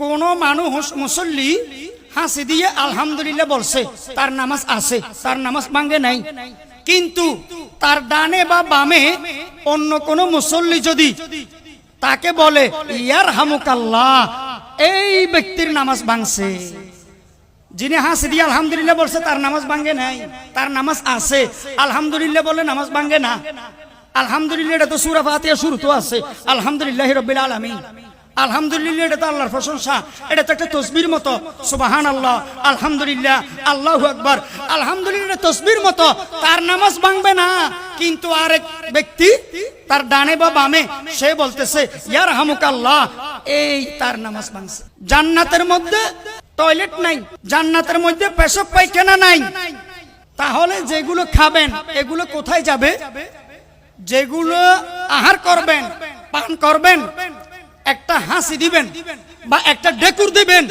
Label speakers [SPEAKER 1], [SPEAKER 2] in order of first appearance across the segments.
[SPEAKER 1] কোন মানুষ মুসল্লি হাসি দিয়ে আলহামদুলিল্লাহ বলছে, তার নামাজ আছে, তার নামাজ ভাঙ্গে নাই। কিন্তু তার ডানে বা বামে অন্য কোন মুসল্লি যদি তাকে বলে ইয়ার হামুকাল্লাহ এই ব্যক্তির নামাজ ভাঙছে। যিনি হাসি দিয়ে আলহামদুলিল্লাহ বলছে, তার নামাজ ভাঙ্গে নাই, তার নামাজ আছে, আলহামদুলিল্লাহ বলে নামাজ ভাঙ্গে না। আলহামদুলিল্লাহ, এটা তো সুরা শুরু তো আছে। আলহামদুলিল্লাহ রব্বিল আলামিন। আলহামদুলিল্লাহ, এটা তো আল্লাহর প্রশংসা, এটা তো একটা তসবির মতো। সুবাহান আল্লাহ আলহামদুলিল্লাহ, আল্লাহু আকবার, আলহামদুলিল্লাহ তসবির মতো। তার নামাজ ভাঙবে না, কিন্তু আরেক ব্যক্তি তার ডানে বা বামে, সে বলতেছে ইয়ার হামুক আল্লাহ এই তার নামাজ ভাঙছে। জান্নাতের মধ্যে টয়লেট নাই, জান্নাতের মধ্যে পেশাব পায়খানা নাই। তাহলে যেগুলো খাবেন, এগুলো কোথায় যাবে? যেগুলো আহার করবেন, পান করবেন একটা হাসি দিবেন বা একটা ডেকুর দিবেন।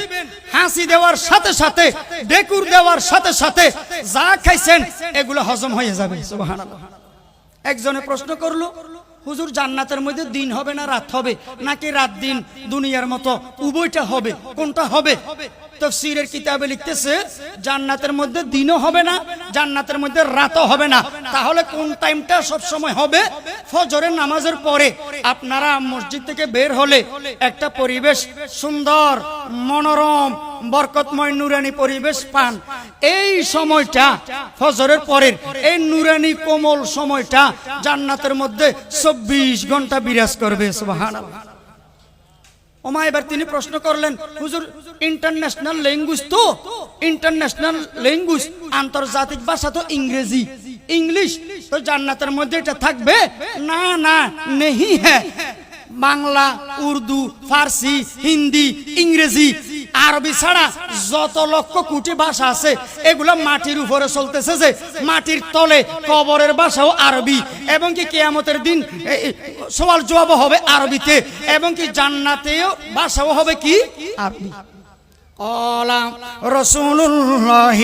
[SPEAKER 1] হাসি দেওয়ার সাথে সাথে, ডেকুর দেওয়ার সাথে সাথে যা খাইছেন, এগুলো হজম হয়ে যাবে। একজনে প্রশ্ন করল, হুজুর, জান্নাতের মধ্যে দিন হবে না রাত হবে? নাকি রাত দিন দুনিয়ার মতো উভয়টা হবে? কোনটা হবে? তফসিরের কিতাবে লিখতেছে, জান্নাতের মধ্যে দিনও হবে না, জান্নাতের মধ্যে রাতও হবে না। তাহলে কোন টাইমটা সব সময় হবে? ফজরের নামাজের পরে। আপনারা মসজিদ থেকে বের হলে একটা পরিবেশ সুন্দর, মনোরম, বরকতময় নুরানি পরিবেশ পান। এই সময়টা ফজরের পরের, এই নুরানি কোমল সময়টা জান্নাতের মধ্যে চব্বিশ ঘণ্টা বিরাজ করবে, সুবহানাল্লাহ। ওমা, এবার তিনি প্রশ্ন করলেন, হুজুর ইন্টারন্যাশনাল ল্যাঙ্গুয়েজ তো? ইন্টারন্যাশনাল ল্যাঙ্গুয়েজ আন্তর্জাতিক ভাষা তো ইংরেজি। ইংলিশ? তো জান্নাতের মধ্যে এটা থাকবে? না না, নেহি হ্যাঁ। বাংলা, উর্দু, ফার্সি, হিন্দি, ইংরেজি আরবি ছাড়া যত লক্ষ কোটি ভাষা আছে, এগুলো মাটির উপরে চলতেছে যে, মাটির তলে কবরের ভাষাও আরবি। এবং কি কেয়ামতের দিন সওয়াল জবাব হবে আরবিতে। এবং কি জান্নাতেও ভাষাও হবে কি? আরবি। قال رسول الله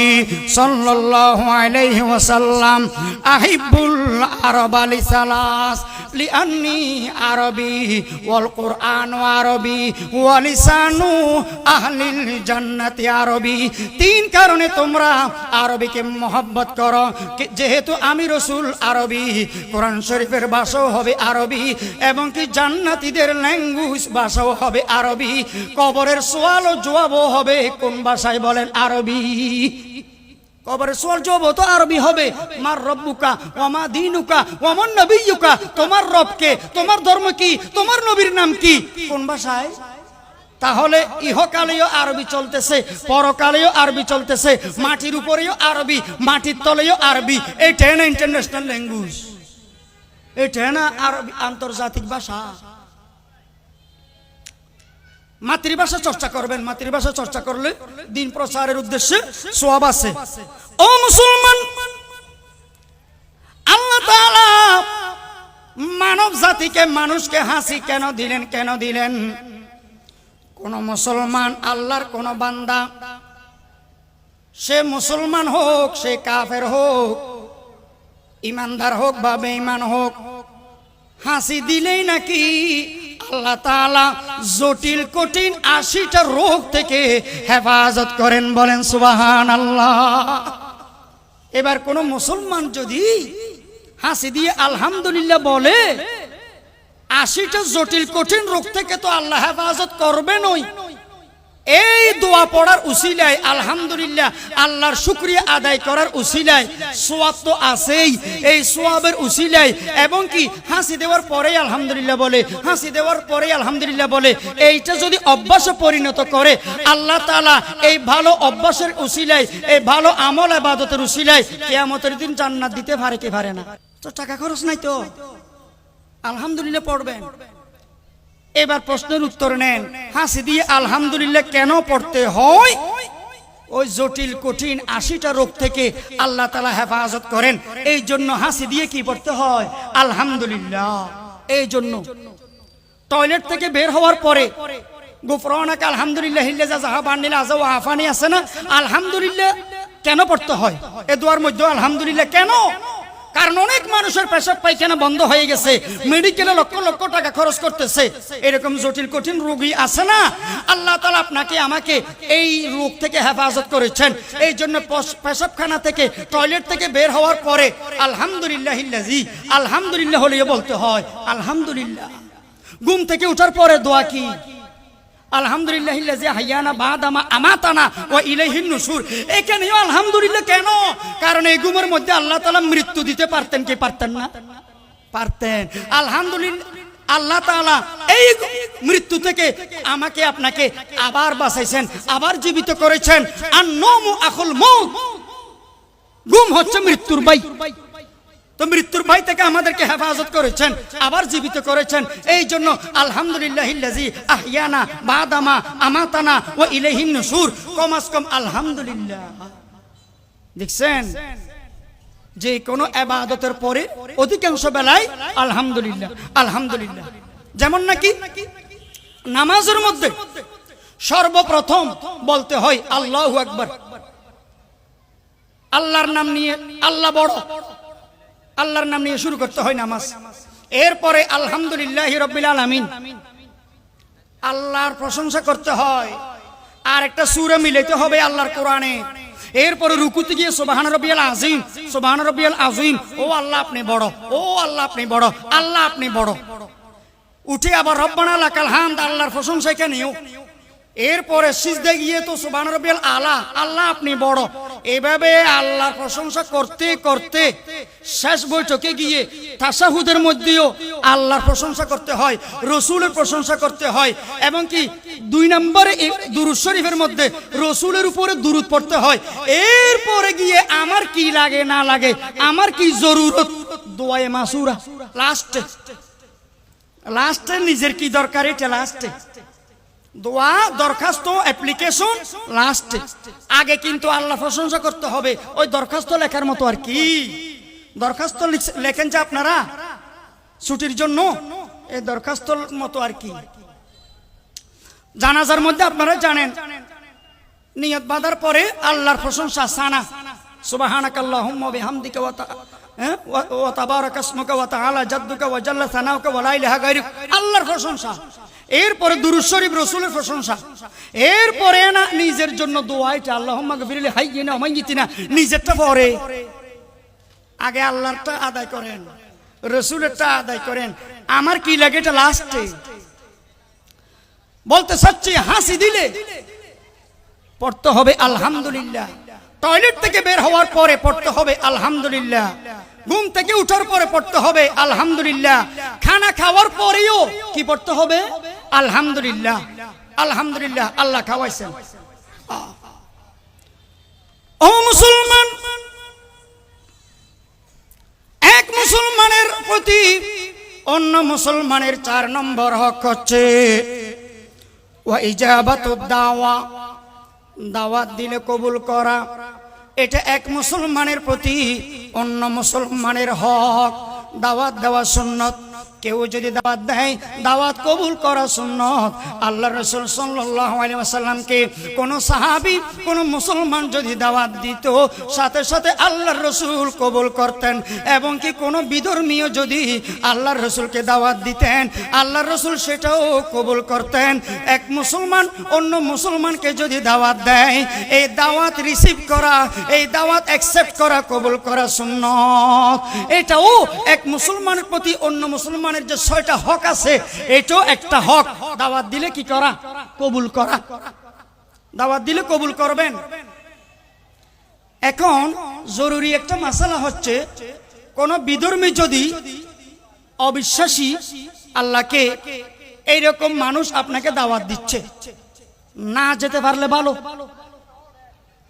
[SPEAKER 1] صلى الله عليه وسلم أحب العرب لثلاث لأني عربي والقرآن عربي ولسان أهل الجنة عربي তিন কারণে তোমরা আরবিকে মহব্বত করো কি- যেহেতু আমি রসুল আরবি কোরআন শরীফের ভাষাও হবে আরবি এবং কি জান্নাতীদের ল্যাঙ্গুয়েজ ভাষাও হবে আরবি কবরের সোয়াল ও জবাবও হবে? কোন ভাষায় বলেন আরবি? তাহলে ইহকালেও আরবি চলতেছে, পরকালেও আরবি চলতেছে, মাটির উপরেও আরবি, মাটির তলেও আরবি। এটাই না ইন্টারন্যাশনাল ল্যাঙ্গুয়েজ এটা না আরবি আন্তর্জাতিক ভাষা। মাতৃভাষা চর্চা করবেন। মাতৃভাষা চর্চা করলে দিন প্রচারের উদ্দেশ্যে সোয়াব আছে। ও মুসলমান, আল্লাহ মানব জাতিকে মানুষকে হাসি কেন দিলেন কেন দিলেন? কোন মুসলমান আল্লাহর কোন বান্দা, সে মুসলমান হোক, সে কাফের হোক, ইমানদার হোক বা বেঈমান হোক, হাসি দিলেই নাকি আল্লাহ তাআলা জটিল, কঠিন আশিটা রোগ থেকে হেফাজত করেন বলেন সুবাহান আল্লাহ এবার কোন মুসলমান যদি হাসি দিয়ে আলহামদুলিল্লাহ বলে, আশিটা জটিল, কঠিন রোগ থেকে তো আল্লাহ হেফাজত করবেনই। এই দোয়া পড়ার উসিলায়, আলহামদুলিল্লাহ, আল্লাহর শুক্রিয়া আদায় করার উসিলায়, সোয়াব তো আছেই। এই সোয়াবের উসিলায়, এবং কি হাসি দেওয়ার পরেই আলহামদুলিল্লাহ বলে, হাসি দেওয়ার পরেই আলহামদুলিল্লাহ বলে, এইটা যদি অভ্যাসে পরিণত করে, আল্লাহ তালা এই ভালো অভ্যাসের উসিলায়, এই ভালো আমল আবাদতের উসিলায় কেয়ামতের দিন জান্নাত দিতে পারে কি পারে না? তো টাকা খরচ নাই তো? আলহামদুলিল্লাহ পড়বেন। এবার প্রশ্নের উত্তর নেন। হাসি দিয়ে আলহামদুলিল্লাহ কেন পড়তে হয়? ওই জটিল, কঠিন আশিটা রোগ থেকে আল্লাহ তালা হেফাজত করেন। এই জন্য হাসি দিয়ে কি পড়তে হয়? আলহামদুলিল্লাহ। এই জন্য টয়লেট থেকে বের হওয়ার পরে গুফরানাক আলহামদুলিল্লাহ আফানি আছে না? আলহামদুলিল্লাহ কেন পড়তে হয়? এ দোয়ার মধ্যে আলহামদুলিল্লাহ কেন? কারণ অনেক মানুষের পেশাব পায়খানা বন্ধ হয়ে গেছে। মেডিকেলে লক্ষ লক্ষ টাকা খরচ করতেছে। এরকম জটিল, কঠিন রোগী আছে না? আল্লাহ তালা আপনাকে, আমাকে এই রোগ থেকে হেফাজত করেছেন। এই জন্য পশ- পেশাবখানা থেকে টয়লেট থেকে বের হওয়ার পরে আলহামদুলিল্লাহ আলহামদুলিল্লাহ হলেও বলতে হয়, আলহামদুলিল্লাহ। ঘুম থেকে উঠার পরে দোয়া কি? আলহামদুলিল্লাহ ইল্লাজি হাইয়ানা বাদামা আমাতানা ওয়া ইলাইহিন নুশুর এখানেও আলহামদুলিল্লাহ কেন? কারণ এই ঘুমের মধ্যে আল্লাহ তাআলা মৃত্যু দিতে পারতেন কি পারতেন না? পারতেন। আলহামদুলিল্লাহ, আল্লাহ তাআলা এই মৃত্যু থেকে আমাকে আপনাকে আবার বাঁচাইছেন, আবার জীবিত করেছেন। আর নমু আখুল মৌত ঘুম হচ্ছে মৃত্যুর বাই। তো মৃত্যুর ভয় থেকে আমাদেরকে হেফাজত করেছেন, আবার জীবিত করেছেন। এই জন্য আলহামদুলিল্লাহ বাদামা, আমাতানা ও ইলাইহিন নুশুর কমাস কম আলহামদুলিল্লাহ। দেখছেন? যে কোনো এবাদতের পরে অধিকাংশ বেলায় আলহামদুলিল্লাহ আলহামদুলিল্লাহ। যেমন নাকি নামাজের মধ্যে সর্বপ্রথম বলতে হয় আল্লাহ আকবার। আল্লাহর নাম নিয়ে আল্লাহ বড়। আল্লাহর নাম নিয়ে শুরু করতে হয় নামাজ। এরপরে আলহামদুলিল্লাহ রব্বিল আলামিন। আল্লাহর প্রশংসা করতে হয়। আর একটা সুরে মিলাইতে হবে আল্লাহর কোরআনে। এরপরে রুকুতে গিয়ে সুবাহান রবিয়াল আজিম সুবাহান রবিয়াল আজিম ও আল্লাহ আপনি বড়, ও আল্লাহ আপনি বড়, আল্লাহ আপনি বড়। উঠে আবার রব্বানা লাকাল হামদ, আল্লাহর প্রশংসা এখানেও। এরপরে সিজদে গিয়ে তো সুবান রবিয়াল আলা, আল্লাহ আপনি বড়। এভাবে আল্লাহর প্রশংসা করতে করতে শেষ বৈঠকে গিয়ে তাসাহুদের মধ্যেও আল্লাহর প্রশংসা করতে হয়, রসুলের প্রশংসা করতে হয়, এবং কি দুই নম্বরে দুরুদ শরীফের মধ্যে রসুলের উপরে দুরুদ পড়তে হয়। এরপরে গিয়ে আমার কি লাগে, না লাগে, আমার কি জরুরত? দোয়ায়ে মাসুরা, লাস্টে। লাস্টে নিজের কি দরকার, এটা লাস্টে। দোয়া, দরখাস্ত অ্যাপ্লিকেশন লাস্টে আগে কিন্তু আল্লাহ প্রশংসা করতে হবে। ওই দরখাস্ত লেখার মতো আর কি? দরখাস্ত লেখেন যে আপনারা? ছুটির জন্য? এই দরখাস্তর মতো আর কি? জানাজার মধ্যে আপনারা জানেন। নিয়ত বাঁধার পরে আল্লাহর প্রশংসা, সানা। সুবাহানাক আল্লাহুম্মা বিহামদিকা ওয়া হ্যাঁ? ওয়া- তাবারাকা ইসমুকা ওয়া তাআলা জাদ্দুকা ওয়া জাল্লা সানাউকা ওয়া লা ইলাহা গায়রুক। আল্লাহর প্রশংসা। এরপরে দুরূদ শরীফ রাসূলের প্রশংসা। এরপরে না নিজের জন্য আল্লাহুম্মা গফিরলি হাইয়িনা ওয়া মাইয়িতিনা, নিজেরটা পরে আগে আদায় করেন, রসুলেরটা আদায় করেন। আমার কি লাগে এটা লাস্টে? বলতে চাচ্ছি হাসি দিলে পড়তে হবে আলহামদুলিল্লাহ। টয়লেট থেকে বের হওয়ার পরে পড়তে হবে আলহামদুলিল্লাহ। ঘুম থেকে উঠার পরে পড়তে হবে আলহামদুলিল্লাহ। খানা খাওয়ার পরেও কি পড়তে হবে? আলহামদুলিল্লাহ আলহামদুলিল্লাহ, আল্লাহ খাওয়াইছেন। ও মুসলমান, এক মুসলমানের প্রতি অন্য মুসলমানের চার নম্বর হক হচ্ছে দাওয়া, দাওয়াত দিলে কবুল করা। এটা এক মুসলমানের প্রতি অন্য মুসলমানের হক। দাওয়াত দেওয়া সুন্নত কেউ যদি দাওয়াত দেয়, দাওয়াত কবুল করা সুন্নত। আল্লাহ রসুল ওয়াসাল্লামকে কোন সাহাবী, কোন মুসলমান যদি দাওয়াত দিত, সাথে সাথে আল্লাহর রসুল কবুল করতেন। এবং কি কোনো বিধর্মীয় যদি আল্লাহর রসুলকে দাওয়াত দিতেন, আল্লাহর রসুল সেটাও কবুল করতেন। এক মুসলমান অন্য মুসলমানকে যদি দাওয়াত দেয়, এই দাওয়াত রিসিভ করা, এই দাওয়াত অ্যাকসেপ্ট করা, কবুল করা সুন্নত। এটাও এক মুসলমানের প্রতি অন্য মুসলমানের যে ছয়টা হক আছে, এটাও একটা হক। দাওয়াত দিলে কি করা? কবুল করা। দাওয়াত দিলে কবুল করবেন। এখন জরুরি একটা মাসালা হচ্ছে, কোন বিধর্মী যদি অবিশ্বাসী আল্লাহকে এইরকম মানুষ আপনাকে দাওয়াত দিচ্ছে, না যেতে পারলে ভালো।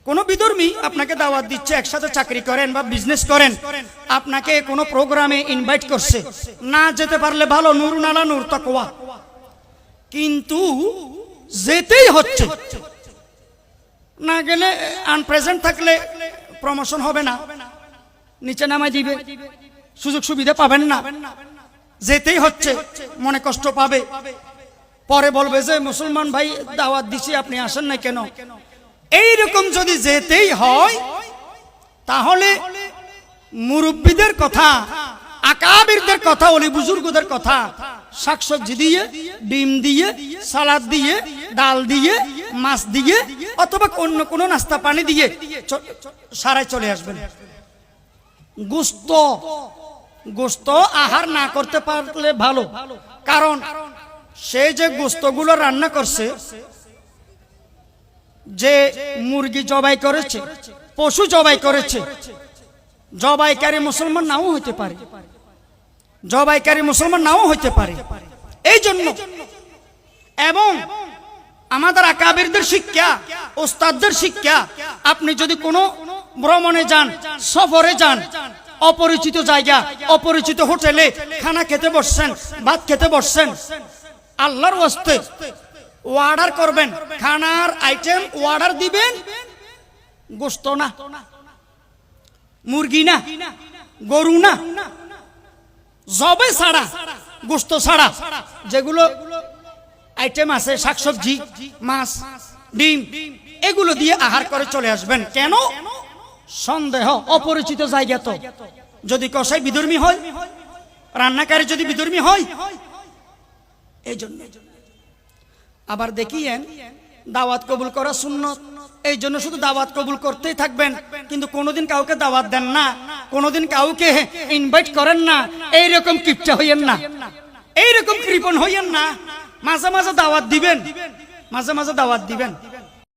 [SPEAKER 1] কোন বিধর্মী আপনাকে দাওয়াত দিচ্ছে, একসাথে চাকরি করেন বা বিজনেস করেন, আপনাকে কোনো প্রোগ্রামে ইনভাইট করছে। না যেতে পারলে ভালো, নূর নালা নূর, তকওয়া। কিন্তু যেতেই হচ্ছে। না গেলে আনপ্রেজেন্ট থাকলে প্রমোশন হবে না। নিচে নামাই দিবে। সুযোগ সুবিধা পাবেন না। যেতেই হচ্ছে, মনে কষ্ট পাবে। পরে বলবে যে, মুসলমান ভাই, দাওয়াত দিছি, আপনি আসেন না কেন? এই রকম যদি যেতেই হয়, তাহলে মুরব্বীদের কথা, আকাবিরদের কথা, অলি বুজুর্গদের কথা, শাকসবজি দিয়ে, ডিম দিয়ে, সালাদ দিয়ে, ডাল দিয়ে, মাছ দিয়ে, অথবা অন্য কোনো নাস্তা পানি দিয়ে সারায় চলে আসবেন। গোস্ত গোস্ত আহার না করতে পারলে ভালো। কারণ সে যে গোস্তগুলো রান্না করছে যে মুরগি জবাই করেছে, পশু জবাই করেছে, জবাইকারী মুসলমান নাও হইতে পারে। জবাইকারী মুসলমান নাও হইতে পারে। এই জন্য এবং আমাদের আকাবিরদের শিক্ষা, ওস্তাদদের শিক্ষা, আপনি যদি কোনো ভ্রমণে যান, সফরে যান, অপরিচিত জায়গা, অপরিচিত হোটেলে খানা খেতে বসছেন, ভাত খেতে বসছেন, আল্লাহর ওয়াস্তে অর্ডার করবেন। খানার আইটেম অর্ডার দিবেন। গোস্ত না। মুরগি না। গরু না। জবে ছাড়া, গোস্ত ছাড়া যেগুলো আইটেম আছে, শাকসবজি, মাছ, ডিম, এগুলো দিয়ে আহার করে চলে আসবেন। কেন? সন্দেহ, অপরিচিত জায়গা তো। যদি কষাই বিধর্মী হয় রান্নাকারী যদি বিধর্মী হয়, এই জন্য। আবার দেখিয়েন, দাওয়াত কবুল করা সুন্নত। এই জন্য শুধু দাওয়াত কবুল করতেই থাকবেন, কিন্তু কোনোদিন কাউকে দাওয়াত দেন না, কোনোদিন কাউকে ইনভাইট করেন না এই রকম কিপটা হইয়েন না, এইরকম কৃপণ হইয়েন না। মাঝে মাঝে দাওয়াত দিবেন, মাঝে মাঝে দাওয়াত দিবেন।